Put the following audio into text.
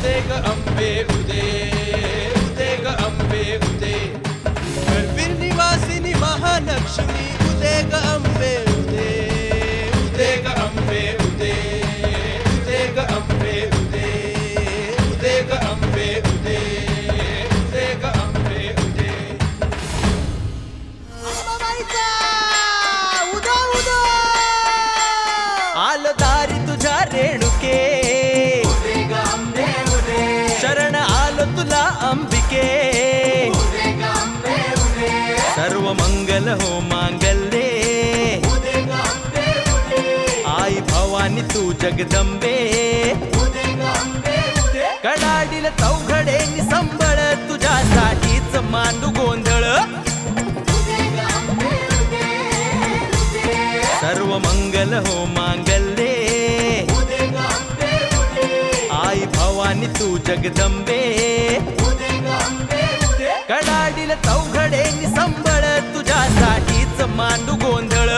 ఉదేగ అంబే ఉదే ఉదేగ అంబే ఉదే. గర్విర్ నివాసిని మహాలక్ష్మి ఉదేగ అంబే ఉదే ఉదేగ అంబే ఉదే ఉదేగ అంబే ఉదే ఉదేగ అంబే ఉదే ఉదేగ అంబే ఉదే. అమ్మవారి तुला अंबिके. सर्व मंगल हो मांगल्ये. आई भवानी तू जगदंबे. कडाडील चौघडे संबळ तुझ्यासाठीच मांडू गोंधळ. सर्व मंगल हो मांगल्ये. आणि तू जगदंबे. कडाडील चौघडे संबळ तुझ्यासाठीच मांडू गोंधळ.